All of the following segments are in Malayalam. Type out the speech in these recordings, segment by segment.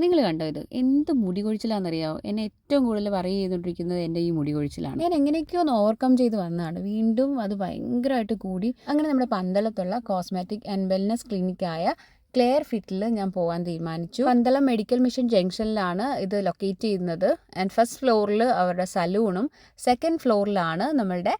നിങ്ങൾ കണ്ടോ ഇത്? എന്ത് മുടി കൊഴിച്ചിലാണെന്നറിയാമോ എന്നെ ഏറ്റവും കൂടുതൽ വറി ചെയ്തുകൊണ്ടിരിക്കുന്നത് എന്റെ ഈ മുടി കൊഴിച്ചിലാണ്. ഞാൻ എങ്ങനെയൊക്കെയോ ഒന്ന് ഓവർകം ചെയ്ത് വന്നതാണ്. വീണ്ടും അത് ഭയങ്കരമായിട്ട് കൂടി. അങ്ങനെ നമ്മുടെ പന്തളത്തുള്ള കോസ്മെറ്റിക് ആൻഡ് വെൽനസ് ക്ലിനിക്കായ ക്ലെയർ ഫിറ്റിൽ ഞാൻ പോകാൻ തീരുമാനിച്ചു. പന്തളം മെഡിക്കൽ മിഷൻ ജംഗ്ഷനിലാണ് ഇത് ലൊക്കേറ്റ് ചെയ്യുന്നത്. ആൻഡ് ഫസ്റ്റ് ഫ്ലോറിൽ അവരുടെ സലൂണും സെക്കൻഡ് ഫ്ലോറിലാണ് നമ്മളുടെ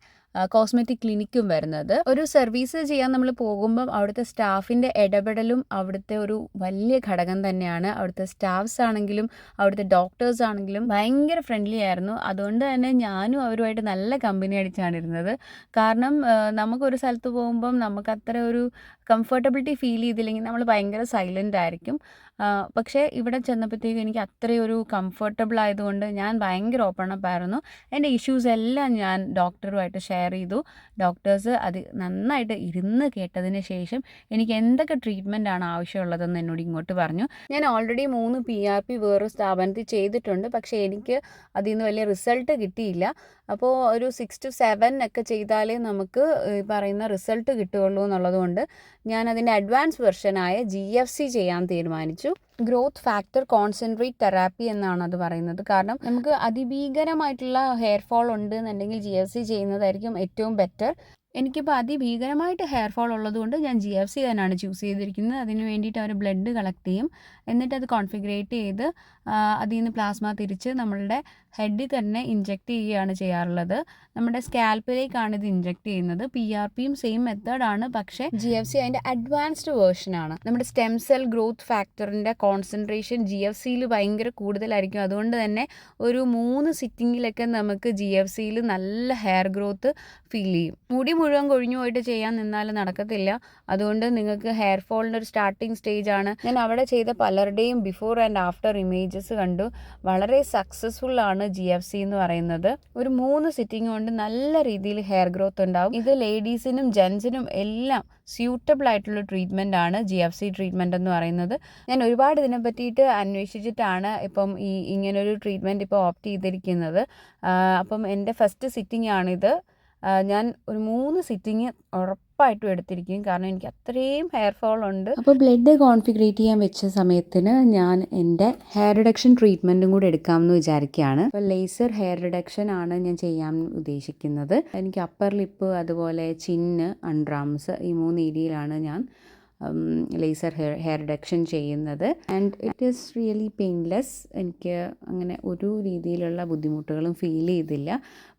കോസ്മെറ്റിക് ക്ലിനിക്കും വരുന്നത്. ഒരു സർവീസ് ചെയ്യാൻ നമ്മൾ പോകുമ്പം അവിടുത്തെ സ്റ്റാഫിന്റെ ഇടപെടലും അവിടുത്തെ ഒരു വലിയ ഘടകം തന്നെയാണ്. അവിടുത്തെ സ്റ്റാഫ്സ് ആണെങ്കിലും അവിടുത്തെ ഡോക്ടേഴ്സ് ആണെങ്കിലും ഭയങ്കര ഫ്രണ്ട്ലി ആയിരുന്നു. അതുകൊണ്ട് തന്നെ ഞാനും അവരുമായിട്ട് നല്ല കമ്പനി അടിച്ചാണ് ഇരുന്നത്. കാരണം നമുക്കൊരു സ്ഥലത്ത് പോകുമ്പം നമുക്ക് അത്ര ഒരു കംഫർട്ടബിലിറ്റി ഫീൽ ചെയ്തില്ലെങ്കിൽ നമ്മൾ ഭയങ്കര സൈലന്റ് ആയിരിക്കും. പക്ഷേ ഇവിടെ ചെന്നപ്പോഴത്തേക്കും എനിക്ക് അത്രയും ഒരു കംഫർട്ടബിൾ ആയതുകൊണ്ട് ഞാൻ ഭയങ്കര ഓപ്പൺ അപ്പ് ആയിരുന്നു. എന്റെ ഇഷ്യൂസ് എല്ലാം ഞാൻ ഡോക്ടറുമായിട്ട് ഷെയർ ചെയ്തു. ഡോക്ടേഴ്സ് അത് നന്നായിട്ട് ഇരുന്ന് കേട്ടതിന് ശേഷം എനിക്ക് എന്തൊക്കെ ട്രീറ്റ്മെന്റ് ആണ് ആവശ്യമുള്ളതെന്ന് എന്നോട് ഇങ്ങോട്ട് പറഞ്ഞു. ഞാൻ ഓൾറെഡി മൂന്ന് പി ആർ പി വേറൊരു സ്ഥാപനത്തിൽ ചെയ്തിട്ടുണ്ട്. പക്ഷേ എനിക്ക് അതിൽ നിന്ന് വലിയ റിസൾട്ട് കിട്ടിയില്ല. അപ്പോൾ ഒരു സിക്സ് ടു സെവൻ ഒക്കെ ചെയ്താലേ നമുക്ക് ഈ പറയുന്ന റിസൾട്ട് കിട്ടുകയുള്ളൂ എന്നുള്ളതുകൊണ്ട് ഞാൻ അതിന്റെ അഡ്വാൻസ് വെർഷനായ ജി എഫ് സി ചെയ്യാൻ തീരുമാനിച്ചു. YouTube. Growth factor concentrate therapy എന്നാണ് അത് പറയുന്നത്. കാരണം നമുക്ക് അതിഭീകരമായിട്ടുള്ള ഹെയർ ഫോൾ ഉണ്ട് എന്നുണ്ടെങ്കിൽ ജി എഫ് സി ചെയ്യുന്നതായിരിക്കും ഏറ്റവും ബെറ്റർ എനിക്കിപ്പോൾ അതിഭീകരമായിട്ട് ഹെയർ ഫോൾ ഉള്ളതുകൊണ്ട് ഞാൻ ജി എഫ് സി തന്നെയാണ് ചൂസ് ചെയ്തിരിക്കുന്നത്. അതിന് വേണ്ടിയിട്ട് അവർ ബ്ലഡ് കളക്ട് ചെയ്യും. എന്നിട്ട് അത് കോൺഫിഗറേറ്റ് ചെയ്ത് അതിൽ നിന്ന് പ്ലാസ്മ തിരിച്ച് നമ്മളുടെ ഹെഡിൽ തന്നെ ഇഞ്ചെക്ട് ചെയ്യുകയാണ് ചെയ്യാറുള്ളത്. നമ്മുടെ സ്കാൽപ്പിലേക്കാണ് ഇത് ഇഞ്ചെക്ട് ചെയ്യുന്നത്. പി ആർ പിയും സെയിം മെത്തേഡാണ് പക്ഷേ ജി എഫ് സി അതിന്റെ അഡ്വാൻസ്ഡ് വേർഷനാണ് നമ്മുടെ സ്റ്റെം സെൽ ഗ്രോത്ത് ഫാക്ടറിന്റെ കോൺസെൻട്രേഷൻ ജി എഫ് സിയിൽ ഭയങ്കര കൂടുതലായിരിക്കും. അതുകൊണ്ട് തന്നെ ഒരു മൂന്ന് സിറ്റിങ്ങിലൊക്കെ നമുക്ക് ജി എഫ് സിയിൽ നല്ല ഹെയർ ഗ്രോത്ത് ഫീൽ ചെയ്യും. മുടി മുഴുവൻ കൊഴിഞ്ഞു പോയിട്ട് ചെയ്യാൻ നിന്നാൽ നടക്കത്തില്ല. അതുകൊണ്ട് നിങ്ങൾക്ക് ഹെയർ ഫോളിന്റെ ഒരു സ്റ്റാർട്ടിങ് സ്റ്റേജ് ആണ്. ഞാൻ അവിടെ ചെയ്ത പലരുടെയും ബിഫോർ ആൻഡ് ആഫ്റ്റർ ഇമേജസ് കണ്ടു. വളരെ സക്സസ്ഫുൾ ആണ് ജി എഫ് സി എന്ന് പറയുന്നത്. ഒരു മൂന്ന് സിറ്റിംഗ് കൊണ്ട് നല്ല രീതിയിൽ ഹെയർ ഗ്രോത്ത് ഉണ്ടാവും. ഇത് ലേഡീസിനും ജെൻസിനും എല്ലാം സ്യൂട്ടബിൾ ആയിട്ടുള്ള ട്രീറ്റ്മെന്റ് ആണ് ജി എഫ് സി ട്രീറ്റ്മെന്റ് എന്ന് പറയുന്നത്. ഞാൻ ഒരുപാട് ഇതിനെ പറ്റിയിട്ട് അന്വേഷിച്ചിട്ടാണ് ഇപ്പം ഈ ഇങ്ങനൊരു ട്രീറ്റ്മെന്റ് ഇപ്പോൾ ഓപ്റ്റ് ചെയ്തിരിക്കുന്നത്. അപ്പം എന്റെ ഫസ്റ്റ് സിറ്റിംഗ് ആണിത്. ഞാൻ ഒരു മൂന്ന് സിറ്റിംഗ് ഉറപ്പായിട്ടും എടുത്തിരിക്കും. കാരണം എനിക്ക് അത്രയും ഹെയർ ഫോൾ ഉണ്ട്. അപ്പോൾ ബ്ലഡ് കോൺഫിഗ്രേറ്റ് ചെയ്യാൻ വെച്ച സമയത്തിന് ഞാൻ എന്റെ ഹെയർ റിഡക്ഷൻ ട്രീറ്റ്മെന്റും കൂടെ എടുക്കാമെന്ന് വിചാരിക്കുകയാണ്. അപ്പോൾ ലേസർ ഹെയർ റിഡക്ഷൻ ആണ് ഞാൻ ചെയ്യാൻ ഉദ്ദേശിക്കുന്നത്. എനിക്ക് അപ്പർ ലിപ്പ് അതുപോലെ ചിന്ന് അൺഡ്രാംസ് ഈ മൂന്ന് ഏരിയയിലാണ് ഞാൻ ലേസർ ഹെയർ ഹെയർ റിഡക്ഷൻ ചെയ്യുന്നത്. And it is really painless എനിക്ക് അങ്ങനെ ഒരു രീതിയിലുള്ള ബുദ്ധിമുട്ടുകളും ഫീൽ ചെയ്തില്ല.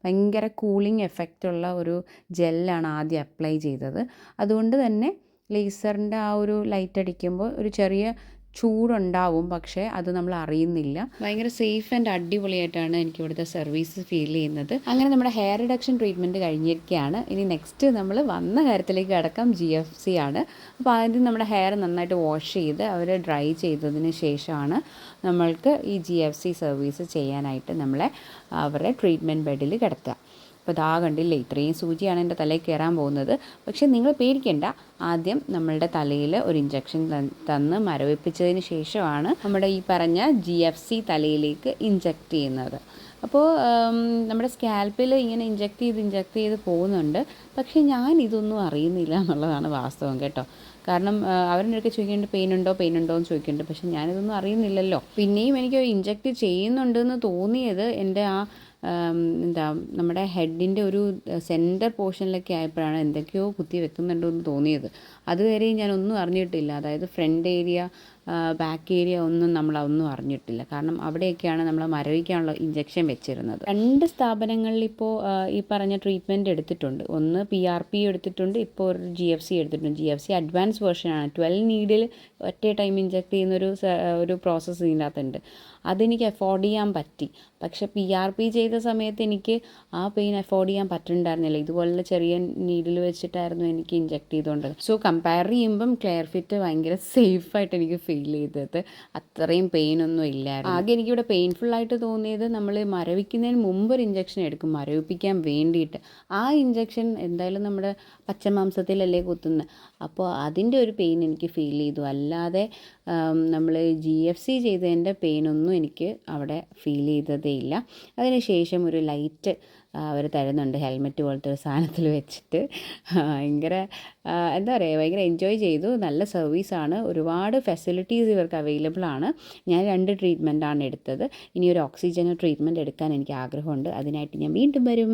ഭയങ്കര കൂളിംഗ് എഫക്റ്റ് ഉള്ള ഒരു ജെല്ലാണ് ആദ്യം അപ്ലൈ ചെയ്തത്. അതുകൊണ്ട് തന്നെ ലേസറിന്റെ ആ ഒരു ലൈറ്റ് അടിക്കുമ്പോൾ ഒരു ചെറിയ ചൂടുണ്ടാവും പക്ഷേ അത് നമ്മൾ അറിയുന്നില്ല. ഭയങ്കര സേഫ് ആൻഡ് അടിപൊളിയായിട്ടാണ് എനിക്ക് ഇവിടുത്തെ സർവീസ് ഫീൽ ചെയ്യുന്നത്. അങ്ങനെ നമ്മുടെ ഹെയർ റിഡക്ഷൻ ട്രീറ്റ്മെന്റ് കഴിഞ്ഞിരിക്കുകയാണ്. ഇനി നെക്സ്റ്റ് നമ്മൾ വന്ന കാര്യത്തിലേക്ക് കിടക്കാം. ജി എഫ് സി ആണ്. അപ്പോൾ ആദ്യം നമ്മുടെ ഹെയർ നന്നായിട്ട് വാഷ് ചെയ്ത് അവർ ഡ്രൈ ചെയ്തതിന് ശേഷമാണ് നമ്മൾക്ക് ഈ ജി എഫ് സി സർവീസ് ചെയ്യാനായിട്ട് നമ്മളെ അവരുടെ ട്രീറ്റ്മെന്റ് ബെഡിൽ കിടത്തുക. അപ്പോൾ ഇതാ കണ്ടില്ലേ ഇത്രയും സൂചിയാണ് എന്റെ തലയിൽ കയറാൻ പോകുന്നത്. പക്ഷേ നിങ്ങൾ പേടിക്കേണ്ട ആദ്യം നമ്മളുടെ തലയിൽ ഒരു ഇഞ്ചക്ഷൻ തന്ന് മരവിപ്പിച്ചതിന് ശേഷമാണ് നമ്മുടെ ഈ പറഞ്ഞ ജി എഫ് സി തലയിലേക്ക് ഇഞ്ചക്റ്റ് ചെയ്യുന്നത്. അപ്പോൾ നമ്മുടെ സ്കാൽപ്പിൽ ഇങ്ങനെ ഇഞ്ചക്റ്റ് ചെയ്ത് ഇഞ്ചക്ട് ചെയ്ത് പോകുന്നുണ്ട്. പക്ഷേ ഞാൻ ഇതൊന്നും അറിയുന്നില്ല എന്നുള്ളതാണ് വാസ്തവം കേട്ടോ. കാരണം അവരെന്നൊക്കെ ചോദിക്കുന്നുണ്ട് പെയിൻ ഉണ്ടോ? പെയിൻ ഉണ്ടോ? എന്ന് ചോദിക്കുന്നുണ്ട്. പക്ഷെ ഞാനിതൊന്നും അറിയുന്നില്ലല്ലോ. പിന്നെയും എനിക്ക് ഇഞ്ചക്ട് ചെയ്യുന്നുണ്ടെന്ന് തോന്നിയത് എന്റെ ആം, എന്താ നമ്മുടെ ഹെഡിന്റെ ഒരു സെന്റർ പോർഷനിലൊക്കെ ആയപ്പോഴാണ് എന്തൊക്കെയോ കുത്തി വെക്കുന്നുണ്ടോ എന്ന് തോന്നിയത്. അതുവരെയും ഞാനൊന്നും അറിഞ്ഞിട്ടില്ല. അതായത് ഫ്രണ്ട് ഏരിയ ബാക്ക് ഏരിയ ഒന്നും നമ്മൾ ഒന്നും അറിഞ്ഞിട്ടില്ല. കാരണം അവിടെയൊക്കെയാണ് നമ്മൾ മരവിക്കാനുള്ള ഇഞ്ചക്ഷൻ വെച്ചിരുന്നത്. രണ്ട് സ്ഥാപനങ്ങളിൽ ഇപ്പോൾ ഈ പറഞ്ഞ ട്രീറ്റ്മെന്റ് എടുത്തിട്ടുണ്ട്. ഒന്ന് പി ആർ പി എടുത്തിട്ടുണ്ട് ഇപ്പോൾ ഒരു ജി എഫ് സി എടുത്തിട്ടുണ്ട്. ജി എഫ് സി അഡ്വാൻസ് വേർഷനാണ് ട്വൽവ് നീഡിൽ ഒറ്റ ടൈം ഇഞ്ചക്ട് ചെയ്യുന്ന ഒരു ഒരു പ്രോസസ്സ് ഇതിനകത്തുണ്ട്. അതെനിക്ക് അഫോർഡ് ചെയ്യാൻ പറ്റി. പക്ഷെ പി ആർ പി ചെയ്ത സമയത്ത് എനിക്ക് ആ പെയിൻ അഫോർഡ് ചെയ്യാൻ പറ്റുന്നുണ്ടായിരുന്നില്ല ഇതുപോലുള്ള ചെറിയ നീഡിൽ വെച്ചിട്ടായിരുന്നു എനിക്ക് ഇഞ്ചക്ട് ചെയ്തുകൊണ്ടത് സോ കമ്പയർ ചെയ്യുമ്പം ക്ലെയർ ഫിറ്റ് ഭയങ്കര സേഫായിട്ട് എനിക്ക് ഫീൽ ചെയ്തത്. അത്രയും പെയിൻ ഒന്നും ഇല്ലായിരുന്നു. ആകെ എനിക്കിവിടെ പെയിൻഫുൾ ആയിട്ട് തോന്നിയത് നമ്മൾ മരവിക്കുന്നതിന് മുമ്പ് ഒരു ഇഞ്ചക്ഷൻ എടുക്കും. മരവിപ്പിക്കാൻ വേണ്ടിയിട്ട്. ആ ഇഞ്ചക്ഷൻ എന്തായാലും നമ്മുടെ പച്ചമാംസത്തിലല്ലേ കുത്തുന്നത്. അപ്പോൾ അതിന്റെ ഒരു പെയിൻ എനിക്ക് ഫീൽ ചെയ്തു. അല്ലാതെ നമ്മൾ ജി എഫ് സി ചെയ്തതിന്റെ പെയിനൊന്നും എനിക്ക് അവിടെ ഫീൽ ചെയ്തതേ ഇല്ല. അതിനുശേഷം ഒരു ലൈറ്റ് അവർ തരുന്നുണ്ട് ഹെൽമെറ്റ് പോലത്തെ ഒരു സാധനത്തിൽ വെച്ചിട്ട്. ഭയങ്കര എന്താ പറയുക ഭയങ്കര എൻജോയ് ചെയ്തു. നല്ല സർവീസാണ് ഒരുപാട് ഫെസിലിറ്റീസ് ഇവർക്ക് അവൈലബിൾ ആണ്. ഞാൻ രണ്ട് ട്രീറ്റ്മെന്റാണ് എടുത്തത്. ഇനി ഒരു ഓക്സിജൻ ട്രീറ്റ്മെന്റ് എടുക്കാൻ എനിക്ക് ആഗ്രഹമുണ്ട്. അതിനായിട്ട് ഞാൻ വീണ്ടും വരും.